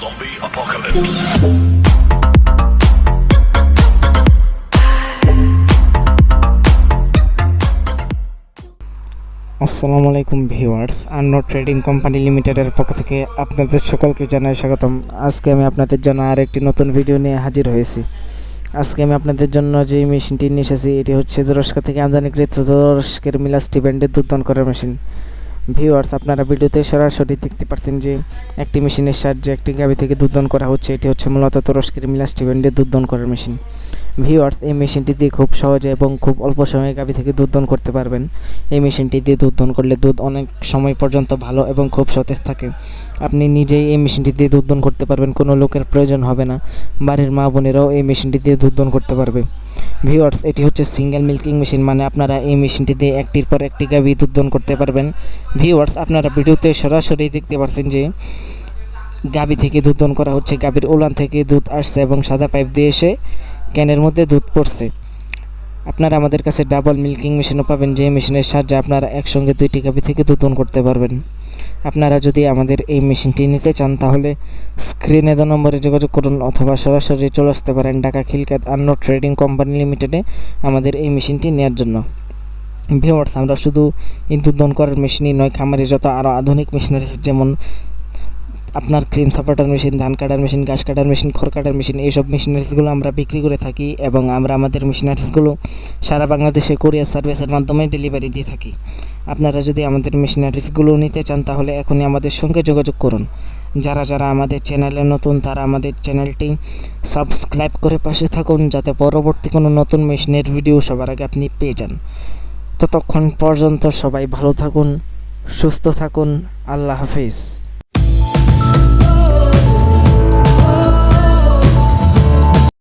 আসসালামু আলাইকুম viewers আন্ন trading company লিমিটেডের পক্ষ থেকে আপনাদের সকলকে জানাই স্বাগতম। আজকে আমি আপনাদের জন্য আর একটি নতুন ভিডিও নিয়ে হাজির হয়েছি। আজকে আমি আপনাদের জন্য যে মেশিনটি নিয়ে এসেছি, এটি হচ্ছে তুরস্ক থেকে আমদানিকৃত তুরস্কের মিলাস্টি ব্র্যান্ডের দুধ করার মেশিন। ভিউয়ার্স, আপনারা ভিডিওতে সরাসরি দেখতে পাচ্ছেন যে একটি মেশিনের সাহায্যে একটি গাভি থেকে দুধ দন করা হচ্ছে। এটি হচ্ছে মূলত তুরস্কের মিলাস্টি ব্র্যান্ডের দুধ দন করার মেশিন। ভিউয়ার্স এই মেশিনটি দিয়ে খুব সহজে এবং খুব অল্প সময়ে গাভি থেকে দুধ দহন করতে পারবেন। এই মেশিনটি দিয়ে দুধ দহন করলে দুধ অনেক সময় পর্যন্ত ভালো এবং খুব সতেজ থাকে। আপনি নিজেই এই মেশিনটি দিয়ে দুধ দহন করতে পারবেন, কোনো লোকের প্রয়োজন হবে না। বাড়ির মা বোনেরাও এই মেশিনটি দিয়ে দুধ দহন করতে পারবে। ভিউয়ার্স এটি হচ্ছে সিঙ্গেল মিল্কিং মেশিন মানে আপনারা এই মেশিনটি দিয়ে একটির পর একটি গাভি দুধ দহন করতে পারবেন। ভিউয়ার্স আপনারা ভিডিওতে সরাসরি দেখতে পাচ্ছেন যে গাভি থেকে দুধ দহন করা হচ্ছে। গাভীর উলান থেকে দুধ আসছে এবং সাদা পাইপ দিয়ে এসে ক্যানের মধ্যে দুধ পড়ছে। আপনারা আমাদের কাছে ডাবল মিল্কিং মেশিনও পাবেন, যে মেশিনের সাহায্যে আপনারা একসঙ্গে দুইটি গাভি থেকে দুধ দহন করতে পারবেন। আপনারা যদি আমাদের এই মেশিনটি নিতে চান, তাহলে স্ক্রিনে দেওয়া নম্বরে যোগাযোগ করুন অথবা সরাসরি চলে আসতে পারেন ঢাকা খিলকাত আন্ন ট্রেডিং কোম্পানি লিমিটেডে আমাদের এই মেশিনটি নেওয়ার জন্য। ভিওয়ার্স আমরা শুধু দুধ করার মেশিনই নয়, খামারে যত আরও আধুনিক মেশিনারি যেমন আপনার ক্রিম সাপোর্টার মেশিন ধান কাটার মেশিন ঘাস কাটার মেশিন খড় কাটার মেশিন এইসব মেশিনারিজগুলো আমরা বিক্রি করে থাকি এবং আমরা আমাদের মেশিনারিজগুলো সারা বাংলাদেশে কোরিয়ার সার্ভিসের মাধ্যমে ডেলিভারি দিয়ে থাকি। আপনারা যদি আমাদের মেশিনারিজগুলো নিতে চান, তাহলে এখনই আমাদের সঙ্গে যোগাযোগ করুন। যারা যারা আমাদের চ্যানেলে নতুন, তারা আমাদের চ্যানেলটি সাবস্ক্রাইব করে পাশে থাকুন, যাতে পরবর্তী কোনো নতুন মেশিনের ভিডিও সবার আগে আপনি পেয়ে যান। ততক্ষণ পর্যন্ত সবাই ভালো থাকুন, সুস্থ থাকুন, আল্লাহ হাফিজ।